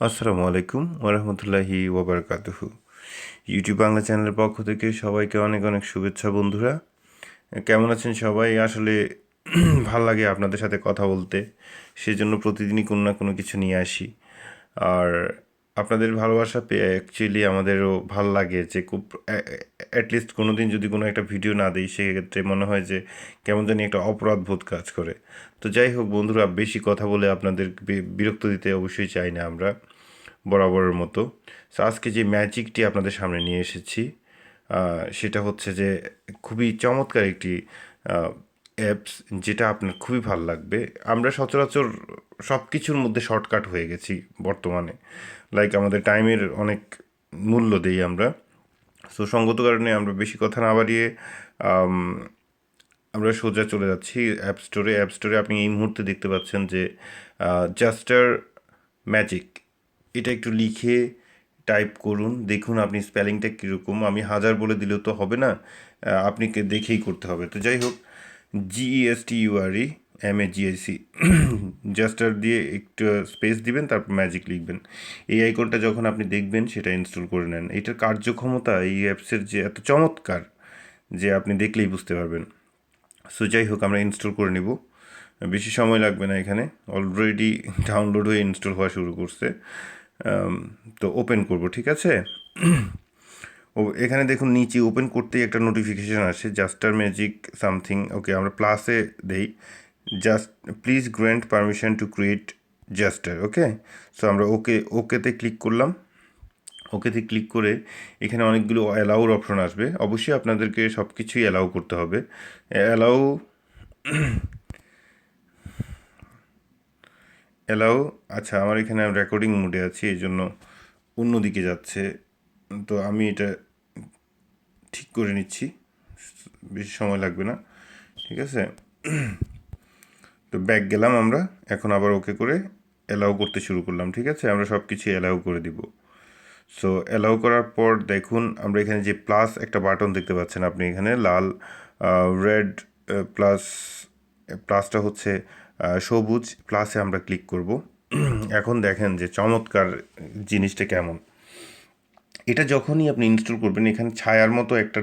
আসসালামু আলাইকুম ওরহমতুল্লাহি ওবরকাতুহু। ইউটিউব বাংলা চ্যানেলের পক্ষ থেকে সবাইকে অনেক অনেক শুভেচ্ছা বন্ধুরা। কেমন আছেন সবাই? আসলে ভালো লাগে আপনাদের সাথে কথা বলতে। সেজন্য প্রতিদিনই কোনো না কোনো কিছু নিয়ে আসি। আর আপনাদের ভালোবাসা পেয়ে অ্যাকচুয়ালি আমাদেরও ভালো লাগে যে খুব অ্যাটলিস্ট কোনো দিন যদি কোনো একটা ভিডিও না দিই, সেক্ষেত্রে মনে হয় যে কেমন জানি একটা অপরাধ বোধ কাজ করে। তো যাই হোক বন্ধুরা, বেশি কথা বলে আপনাদের বিরক্ত দিতে অবশ্যই চাই না আমরা, বরাবরের মতো। সো আজকে যে ম্যাজিকটি আপনাদের সামনে নিয়ে এসেছি সেটা হচ্ছে যে খুবই চমৎকার একটি অ্যাপস যেটা আপনার খুবই ভালো লাগবে। আমরা সচরাচর সব কিছুর মধ্যে শর্টকাট হয়ে গেছি বর্তমানে। লাইক আমাদের টাইমের অনেক মূল্য দেই আমরা। সো সঙ্গত কারণে আমরা বেশি কথা না বাড়িয়ে আমরা সোজা চলে যাচ্ছি অ্যাপ স্টোরে অ্যাপ স্টোরে আপনি এই মুহূর্তে দেখতে পাচ্ছেন যে জাস্টার ম্যাজিক এটা একটু লিখে টাইপ করুন। দেখুন আপনি স্পেলিংটা কীরকম। আমি হাজার বলে দিলেও তো হবে না। আপনি দেখেই করতে হবে। তো যাই হোক জিইএসটি ইউআরই এম এ জাস্টার দিয়ে একটু স্পেস দিবেন, তারপর ম্যাজিক লিখবেন। এই আইকনটা যখন আপনি দেখবেন, সেটা ইনস্টল করে নেন। এটার কার্যক্ষমতা এই অ্যাপসের যে এত চমৎকার যে আপনি দেখলেই বুঝতে পারবেন। সো যাই হোক আমরা ইনস্টল করে নিব। বেশি সময় লাগবে না এখানে। অলরেডি ডাউনলোড হয়ে ইনস্টল হওয়া শুরু করছে। তো ওপেন করব, ঠিক আছে? ও, এখানে দেখুন, নিচে ওপেন করতেই একটা নোটিফিকেশান আসে জাস্টার ম্যাজিক সামথিং ওকে আমরা প্লাসে দেই। Just please grant permission to create জাস্টার okay so আমরা ওকে ওকেতে ক্লিক করলাম। ওকেতে ক্লিক করে এখানে অনেকগুলো অ্যালাউর অপশন আসবে। অবশ্যই আপনাদেরকে সব কিছুই অ্যালাউ করতে হবে। অ্যালাউ অ্যালাউ আচ্ছা আমার এখানে রেকর্ডিং মোডে আছি এই জন্য অন্যদিকে যাচ্ছে। তো আমি এটা ঠিক করে নিচ্ছি। বেশি সময় লাগবে না। ঠিক আছে? তো ব্যাক গেলাম আমরা। এখন আবার ওকে করে অ্যালাউ করতে শুরু করলাম, ঠিক আছে? আমরা সব কিছু অ্যালাউ করে দিব। সো অ্যালাউ করার পর দেখুন, আমরা এখানে যে প্লাস একটা বাটন দেখতে পাচ্ছেন আপনি এখানে, লাল রেড প্লাস প্লাসটা হচ্ছে সবুজ প্লাসে আমরা ক্লিক করব। এখন দেখেন যে চমৎকার জিনিসটা কেমন। এটা যখনই আপনি ইনস্টল করবেন, এখানে ছায়ার মতো একটা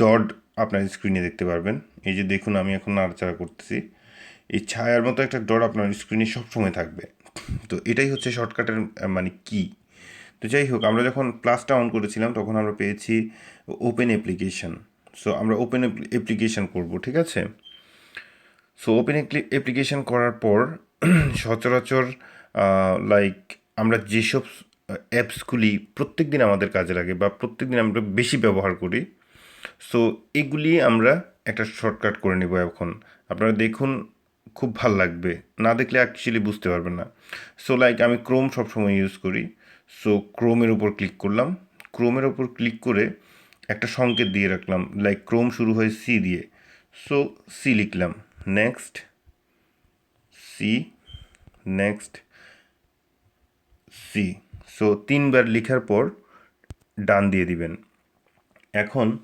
ডট আপনার স্ক্রিনে দেখতে পারবেন। এই যে দেখুন, আমি এখন নাড়াচাড়া করতেছি। এই ছায়ার মতো একটা ডট আপনার স্ক্রিনে সবসময় থাকবে। তো এটাই হচ্ছে শর্টকাটের মানে কি? তো যাই হোক, আমরা যখন প্লাসটা অন করেছিলাম, তখন আমরা পেয়েছি ওপেন অ্যাপ্লিকেশন সো আমরা ওপেন অ্যাপ্লিকেশন করব, ঠিক আছে? সো ওপেন অ্যাপ্লিকেশন করার পর, সচরাচর লাইক আমরা যেসব অ্যাপসগুলি প্রত্যেক দিন আমাদের কাজে লাগে বা প্রত্যেক দিন আমরা বেশি ব্যবহার করি সো এগুলি আমরা একটা শর্টকাট করে নেব এখন। আপনারা দেখুন খুব ভালো লাগবে। না দেখলে অ্যাকচুয়ালি বুঝতে পারবেন না। সো লাইক আমি ক্রোম সবসময় ইউজ করি। সো ক্রোমের উপর ক্লিক করলাম। ক্রোমের উপর ক্লিক করে একটা সংকেত দিয়ে রাখলাম। লাইক ক্রোম শুরু হয় সি দিয়ে। সো সি লিখলাম। Next C next C so তিনবার লেখার পর ডান দিয়ে দিবেন। এখন,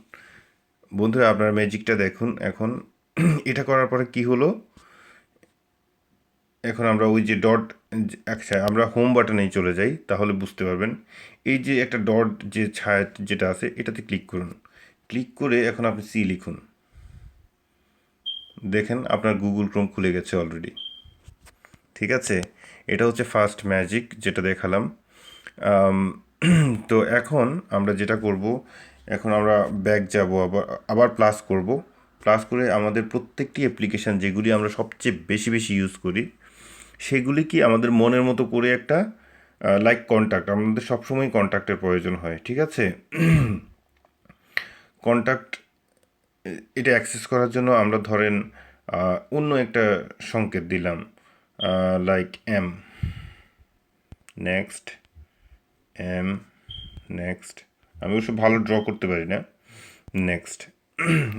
বন্ধুরা, আপনার ম্যাজিকটা দেখুন। এখন, এটা করার পরে কি হলো? এখন আমরা ওই যে ডট আচ্ছা আমরা হোম বাটনেই চলে যাই, তাহলে বুঝতে পারবেন। এই যে একটা ডট যে ছায়া যেটা আছে, এটাতে ক্লিক করুন। ক্লিক করে এখন আপনি সি লিখুন। দেখেন আপনার গুগল ক্রোম খুলে গেছে অলরেডি ঠিক আছে? এটা হচ্ছে ফার্স্ট ম্যাজিক যেটা দেখালাম। তো এখন আমরা যেটা করব, এখন আমরা ব্যাক যাব, আবার আবার প্লাস করব। প্লাস করে আমাদের প্রত্যেকটি অ্যাপ্লিকেশান যেগুলি আমরা সবচেয়ে বেশি বেশি ইউজ করি সেগুলি কি আমাদের মনের মতো করে একটা লাইক কন্ট্যাক্ট আমাদের সবসময় কন্ট্যাক্টের প্রয়োজন হয়, ঠিক আছে? কন্ট্যাক্ট এটা অ্যাক্সেস করার জন্য আমরা ধরেন অন্য একটা সংকেত দিলাম like M next M next আমি অবশ্য ভালো ড্র করতে পারি না নেক্সট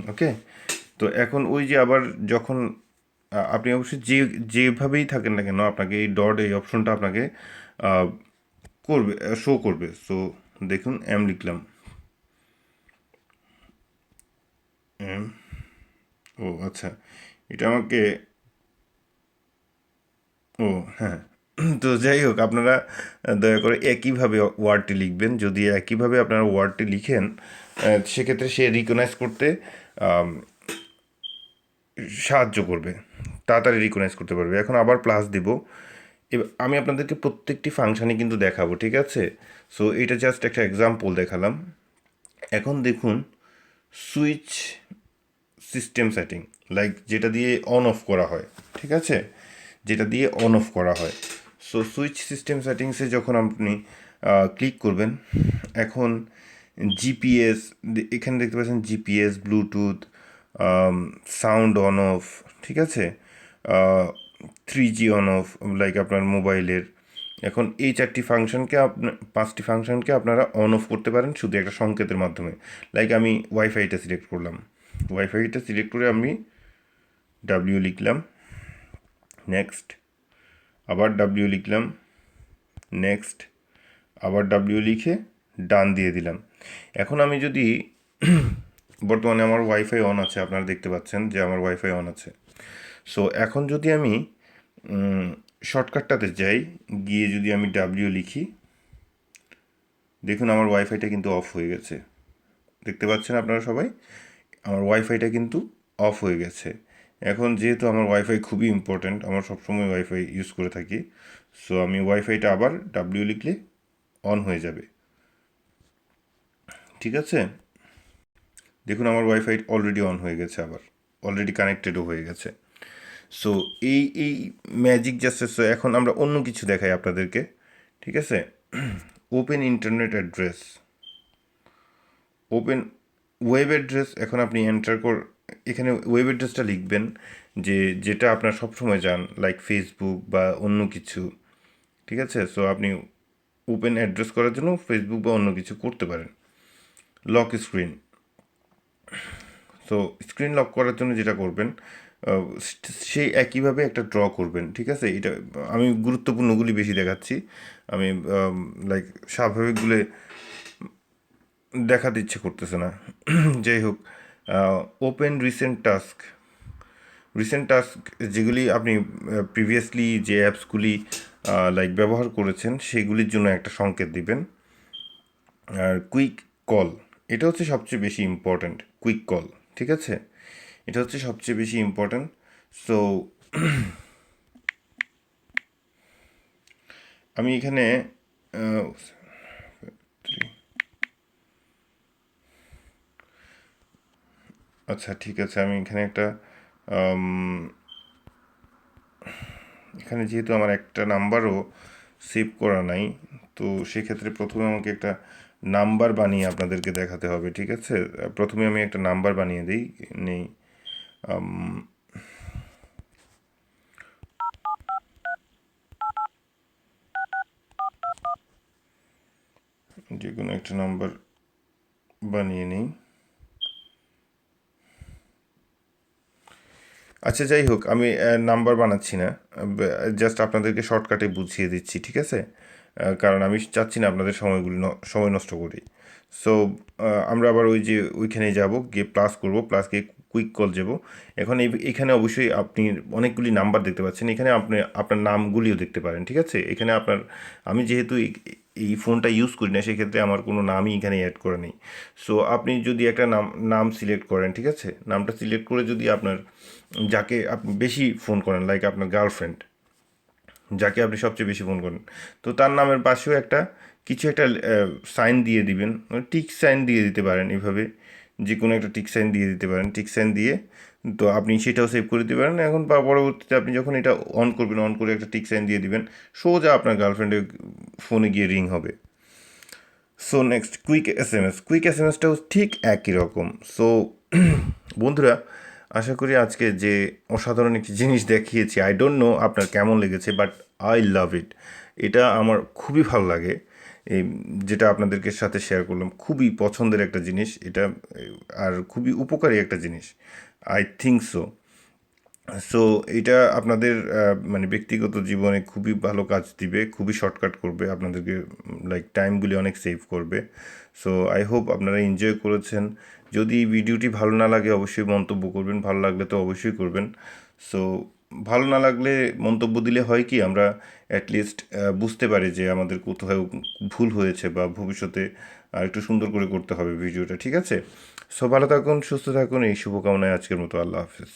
ওকে তো এখন ওই যে আবার যখন আপনি অবশ্যই যে, যেভাবেই থাকেন না কেন আপনাকে এই ডট এই অপশনটা আপনাকে করবে শো করবে। সো দেখুন এম লিখলাম। এম ও আচ্ছা। এটা আমাকে, ও হ্যাঁ। তো যাই হোক, আপনারা দয়া করে একইভাবে ওয়ার্ডটি লিখবেন। যদি একইভাবে আপনারা ওয়ার্ডটি লিখেন সেক্ষেত্রে সে রিকগনাইজ করতে সাহায্য করবে, তাড়াতাড়ি রিকগনাইজ করতে পারবে। এখন আবার প্লাস দিব। আমি আপনাদেরকে প্রত্যেকটি ফাংশানই কিন্তু দেখাবো, ঠিক আছে? সো এটা জাস্ট একটা এক্সাম্পল দেখালাম। এখন দেখুন সুইচ সিস্টেম সেটিং লাইক যেটা দিয়ে অন অফ করা হয়, ঠিক আছে? যেটা দিয়ে অন অফ করা হয়। সো সুইচ সিস্টেম সেটিংসে যখন আপনি ক্লিক করবেন, এখন জিপিএস এখানে দেখতে পাচ্ছেন GPS Bluetooth sound on off ঠিক আছে? Three G on off like আপনার মোবাইলের। এখন এই চারটি ফাংশনকে আপনার পাঁচটি ফাংশনকে আপনারা অন অফ করতে পারেন শুধু একটা সংকেতের মাধ্যমে। লাইক আমি ওয়াইফাইটা সিলেক্ট করলাম। ওয়াইফাইটা সিলেক্ট করে আমি ডাব্লিউ লিখলাম নেক্সট আবার ডাব্লিউ লিখলাম নেক্সট আবার ডাব্লিউ লিখে ডান দিয়ে দিলাম। এখন আমি যদি বর্তমানে আমার ওয়াইফাই অন আছে, আপনারা দেখতে পাচ্ছেন যে আমার ওয়াইফাই অন আছে। সো এখন যদি আমি শর্টকাটটাতে যাই, গিয়ে যদি আমি ডাব্লিউ লিখি, দেখুন আমার ওয়াইফাইটা কিন্তু অফ হয়ে গেছে। দেখতে পাচ্ছেন আপনারা সবাই? আমার ওয়াইফাইটা কিন্তু অফ হয়ে গেছে। এখন যেহেতু আমার ওয়াইফাই খুবই ইম্পর্ট্যান্ট আমার সবসময় ওয়াইফাই ইউজ করে থাকি সো আমি ওয়াইফাইটা আবার ডাব্লিউ লিখলে অন হয়ে যাবে। ঠিক আছে? দেখুন, আমার ওয়াইফাই অলরেডি অন হয়ে গেছে আবার অলরেডি কানেক্টেডও হয়ে গেছে। সো এই এই ম্যাজিক জাস্ট এখন আমরা অন্য কিছু দেখাই আপনাদেরকে, ঠিক আছে? Open internet address open web address এখন আপনি এন্টার কর, এখানে ওয়েব অ্যাড্রেসটা লিখবেন, যে, যেটা আপনার সবসময় যান লাইক ফেসবুক বা অন্য কিছু, ঠিক আছে? সো আপনি ওপেন অ্যাড্রেস করার জন্য ফেসবুক বা অন্য কিছু করতে পারেন। Lock screen so screen lock করার জন্য যেটা করবেন সেই একইভাবে একটা ড্র করবেন, ঠিক আছে? এটা আমি গুরুত্বপূর্ণগুলি বেশি দেখাচ্ছি। আমি লাইক স্বাভাবিকগুলো দেখাতে ইচ্ছে করতেছে না। যাই হোক open recent task recent task যেগুলি আপনি প্রিভিয়াসলি যে অ্যাপসগুলি লাইক ব্যবহার করেছেন, সেগুলির জন্য একটা সংকেত দিবেন। আর কুইক কল এটা হচ্ছে সবচেয়ে বেশি ইম্পর্ট্যান্ট কুইক কল ঠিক আছে? এটা হচ্ছে সবচেয়ে বেশি ইম্পর্ট্যান্ট সো আমি এখানে আচ্ছা ঠিক আছে, আমি এখানে একটা এখানে যেহেতু আমার একটা নাম্বারও সেভ করা নাই, তো সেক্ষেত্রে প্রথমে আমাকে একটা নাম্বার বানিয়ে আপনাদেরকে দেখাতে হবে, ঠিক আছে? প্রথমে আমি একটা নাম্বার বানিয়ে দিই, নেই। যে কোনো একটা নাম্বার বানিয়ে নিই। আচ্ছা যাই হোক, আমি নাম্বার বানাচ্ছি না। জাস্ট আপনাদেরকে শর্টকাটে বুঝিয়ে দিচ্ছি, ঠিক আছে? কারণ আমি চাচ্ছি না আপনাদের সময়গুলি সময় নষ্ট করি। সো আমরা আবার ওই যে ওইখানে যাব, গিয়ে প্লাস করব প্লাস গিয়ে কুইক কল যাব। এখন এখানে অবশ্যই আপনি অনেকগুলি নাম্বার দেখতে পাচ্ছেন। এখানে আপনি, আপনার নামগুলিও দেখতে পারেন, ঠিক আছে? এখানে আপনার, আমি যেহেতু এই- ফোনটা ইউজ করি না, সেক্ষেত্রে আমার কোনো নামই এখানে অ্যাড করা নেই। সো আপনি যদি একটা নাম নাম সিলেক্ট করেন, ঠিক আছে? নামটা সিলেক্ট করে যদি আপনার, যাকে আপনি বেশি ফোন করেন লাইক আপনার গার্লফ্রেন্ড যাকে আপনি সবচেয়ে বেশি ফোন করেন, তো তার নামের পাশেও একটা, কিছু একটা সাইন দিয়ে দিবেন। টিক সাইন দিয়ে দিতে পারেন এইভাবে যে কোনো একটা টিক সাইন দিয়ে দিতে পারেন। টিক সাইন দিয়ে তো আপনি সেটাও সেভ করে দিতে পারেন। এখন বা পরবর্তীতে আপনি যখন এটা অন করবেন অন করে একটা টিক সাইন দিয়ে দিবেন, সোজা আপনার গার্লফ্রেন্ডের ফোনে গিয়ে রিং হবে। So next quick S M S quick S M এসটাও ঠিক একই রকম। সো বন্ধুরা, আশা করি আজকে যে অসাধারণ একটি জিনিস দেখিয়েছি আই ডোন্ট নো আপনার কেমন লেগেছে বাট আই লাভ ইট এটা আমার খুবই ভালো লাগে। এই যেটা আপনাদেরকে সাথে শেয়ার করলাম, খুবই পছন্দের একটা জিনিস, এটা, আর খুবই উপকারী একটা জিনিস আই থিঙ্ক সো সো এটা আপনাদের মানে ব্যক্তিগত জীবনে খুবই ভালো কাজ দিবে, খুবই শর্টকাট করবে, আপনাদেরকে লাইক টাইমগুলি অনেক সেভ করবে। সো আই হোপ আপনারা এনজয় করেছেন। যদি ভিডিওটি ভালো না লাগে, অবশ্যই মন্তব্য করবেন, ভালো লাগলে তো অবশ্যই করবেন। সো ভালো না লাগলে মন্তব্য দিলে হয় কি? আমরা অ্যাটলিস্ট বুঝতে পারি যে আমাদের কোথাও ভুল হয়েছে বা ভবিষ্যতে আর একটু সুন্দর করে করতে হবে ভিডিওটা, ঠিক আছে? সো ভালো থাকুন, সুস্থ থাকুন, এই শুভকামনায় আজকের মতো আল্লাহ হাফিজ।